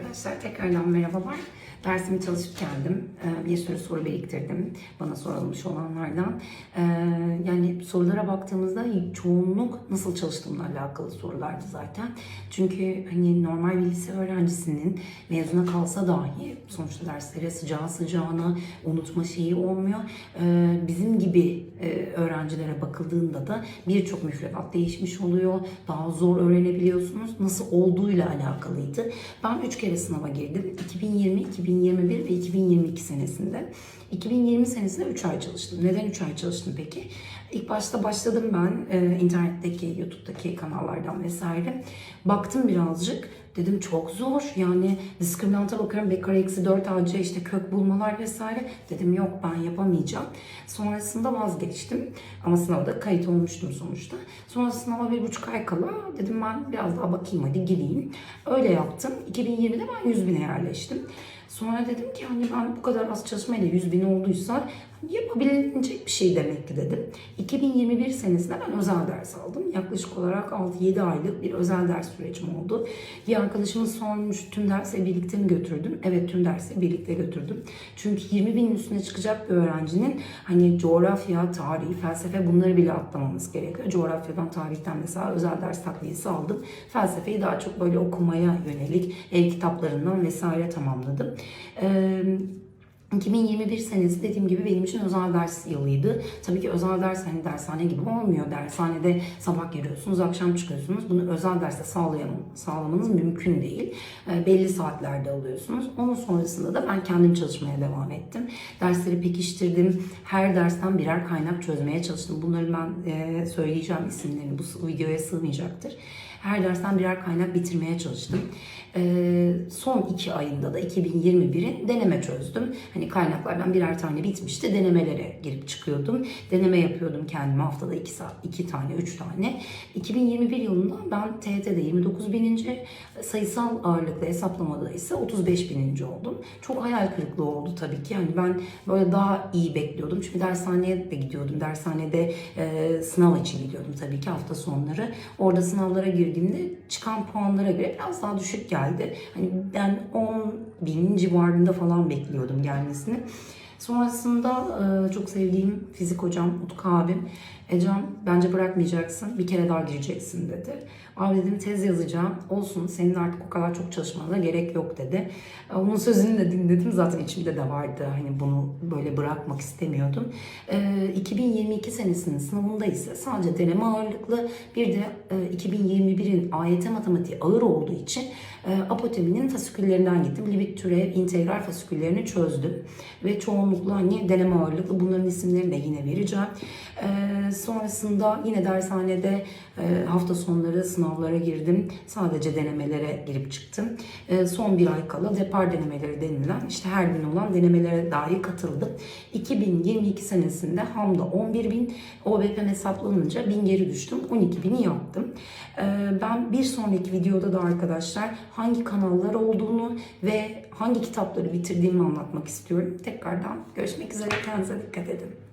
Arkadaşlar tekrardan merhabalar. Dersimi çalışıp geldim. Ee, Bir sürü soru biriktirdim bana sorulmuş olanlardan. Ee, Yani sorulara baktığımızda çoğunluk nasıl çalıştığımla alakalı sorulardı zaten. Çünkü hani normal bir lise öğrencisinin mezuna kalsa dahi sonuçta dersleri sıcağı sıcağına unutma şeyi olmuyor. Ee, Bizim gibi e, öğrencilere bakıldığında da birçok müfredat değişmiş oluyor. Daha zor öğrenebiliyorsunuz. Nasıl olduğuyla alakalıydı. Ben 3 kere sınava girdim. 2020, 2021 ve 2022 senesinde. 2020 senesinde 3 ay çalıştım. Neden 3 ay çalıştım peki? İlk başta başladım ben e, internetteki, YouTube'daki kanallardan vesaire. Baktım birazcık. Dedim çok zor. Yani diskriminanta bakıyorum. B kare eksi 4 AC işte kök bulmalar vesaire. Dedim yok ben yapamayacağım. Sonrasında vazgeçtim. Ama sınavda kayıt olmuştum sonuçta. Sonra sınava bir buçuk ay kala dedim ben biraz daha bakayım hadi gireyim. Öyle yaptım. 2020'de ben 100 bine yerleştim. Sonra dedim ki hani ben bu kadar az çalışmayla 100 bin olduysa yapabilecek bir şey demek ki dedim. 2021 senesinde ben özel ders aldım. Yaklaşık olarak 6-7 aylık bir özel ders sürecim oldu. Bir arkadaşımız sormuş tüm derse birlikte mi götürdüm? Evet tüm derse birlikte götürdüm. Çünkü 20 binin üstüne çıkacak bir öğrencinin hani coğrafya, tarih, felsefe bunları bile atlamamız gerekiyor. Coğrafyadan, tarihten mesela özel ders takviyesi aldım. Felsefeyi daha çok böyle okumaya yönelik ev kitaplarından vesaire tamamladım. Euh, 2021 senesi dediğim gibi benim için özel ders yılıydı. Tabii ki özel ders hani dershane gibi olmuyor. Dershanede sabah geliyorsunuz, akşam çıkıyorsunuz. Bunu özel derste sağlayamam, sağlamanız mümkün değil. E, belli saatlerde alıyorsunuz. Onun sonrasında da ben kendim çalışmaya devam ettim. Dersleri pekiştirdim. Her dersten birer kaynak çözmeye çalıştım. Bunları ben e, söyleyeceğim isimlerini. Bu videoya sığmayacaktır. Her dersten birer kaynak bitirmeye çalıştım. Ee, son iki ayında da 2021'in deneme çözdüm. Hani kaynaklardan birer tane bitmişti. Denemelere girip çıkıyordum. Deneme yapıyordum kendime haftada iki, saat, iki tane, üç tane. 2021 yılında ben TET'de 29 bininci, sayısal ağırlıklı hesaplamada ise 35 bininci oldum. Çok hayal kırıklığı oldu tabii ki. Yani ben böyle daha iyi bekliyordum. Çünkü dershaneye de gidiyordum. Dershanede e, sınav için gidiyordum tabii ki hafta sonları. Orada sınavlara girdiğimde çıkan puanlara göre biraz daha düşük geldi. Hani ben 10 bin civarında falan bekliyordum gelmesini. Sonrasında e, çok sevdiğim fizik hocam Utku abim Ecem bence bırakmayacaksın bir kere daha gireceksin dedi. Abi dedim tez yazacağım olsun senin artık o kadar çok çalışmana gerek yok dedi. E, Onun sözünü de dinledim zaten içimde de vardı hani bunu böyle bırakmak istemiyordum. E, 2022 senesinin sınavında ise sadece deneme ağırlıklı bir de e, 2021'in AYT matematiği ağır olduğu için e, apoteminin fasiküllerinden gittim. Limit türev, integral fasiküllerini çözdüm. Ve çoğunlukla hani deneme ağırlıklı bunların isimlerini de yine vereceğim. E, sonrasında yine dershanede e, hafta sonları sınavlara girdim. Sadece denemelere girip çıktım. E, son bir ay kala depar denemeleri denilen işte her gün olan denemelere dahi katıldım. 2022 senesinde HAM'da 11 bin, OBP'm hesaplanınca 1000 geri düştüm. 12 bini yaptım. E, ben bir sonraki videoda da arkadaşlar hangi kanallar olduğunu ve hangi kitapları bitirdiğimi anlatmak istiyorum. Tekrardan görüşmek üzere. Kendinize dikkat edin.